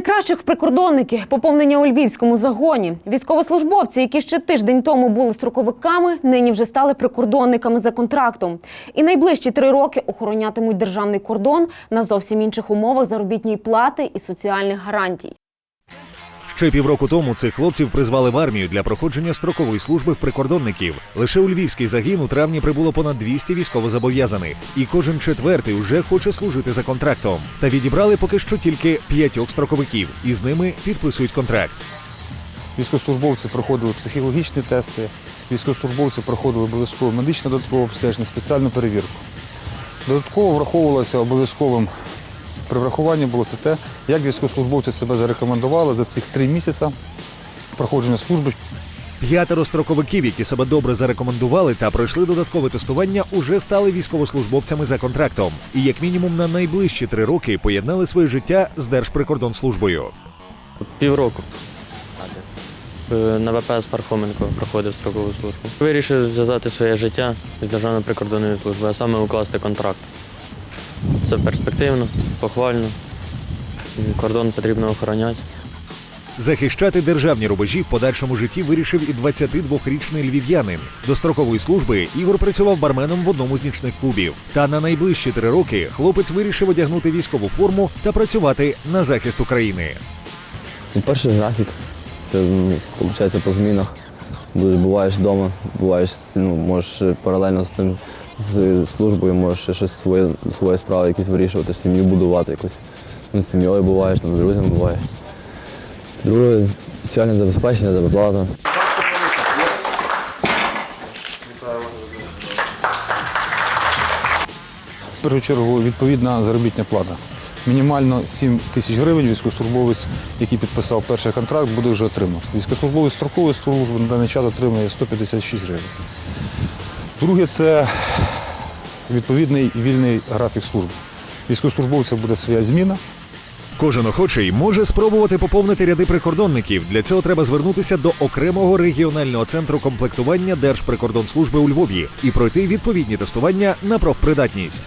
найкращих в прикордонники поповнення у львівському загоні. Військовослужбовці, які ще тиждень тому були строковиками, нині вже стали прикордонниками за контрактом. І найближчі три роки охоронятимуть державний кордон на зовсім інших умовах заробітної плати і соціальних гарантій. Ще півроку тому цих хлопців призвали в армію для проходження строкової служби в прикордонників. Лише у львівський загін у травні прибуло понад 200 військовозобов'язаних, і кожен четвертий уже хоче служити за контрактом. Та відібрали поки що тільки п'ятьох строковиків, і з ними підписують контракт. Військовослужбовці проходили психологічні тести, військовослужбовці проходили обов'язково медичне додаткове обстеження, спеціальну перевірку. Додатково враховувалося обов'язковим при врахуванні було це те, як військовослужбовці себе зарекомендували за цих три місяці проходження служби. П'ятеро строковиків, які себе добре зарекомендували та пройшли додаткове тестування, уже стали військовослужбовцями за контрактом. І як мінімум на найближчі три роки поєднали своє життя з Держприкордонслужбою. Півроку. Е, На ВПС Пархоменко проходив строкову службу. Вирішив зв'язати своє життя з Державною прикордонною службою, а саме укласти контракт. Це перспективно, похвально. Кордон потрібно охороняти. Захищати державні рубежі в подальшому житті вирішив і 22-річний львів'янин. До строкової служби Ігор працював барменом в одному з нічних клубів. Та на найближчі три роки хлопець вирішив одягнути військову форму та працювати на захист України. Ну, перший графік. Це, ну, виходить, по змінах. Буваєш вдома, буваєш, ну, можеш паралельно з тим з службою, можеш щось своє, свої справи якісь вирішувати, сім'ю будувати якусь. Ну, з сім'єю буваєш, ну, з друзями буваєш. Друге, соціальне забезпечення, зарплата. В першу чергу відповідна заробітна плата. Мінімально 7 тисяч гривень військовослужбовець, який підписав перший контракт, буде вже отримати. Військовослужбовець строкової служби на даний час отримує 156 гривень. Друге це відповідний вільний графік служби. Військовослужбовця буде своя зміна. Кожен охочий може спробувати поповнити ряди прикордонників. Для цього треба звернутися до окремого регіонального центру комплектування Держприкордонслужби у Львові і пройти відповідні тестування на профпридатність.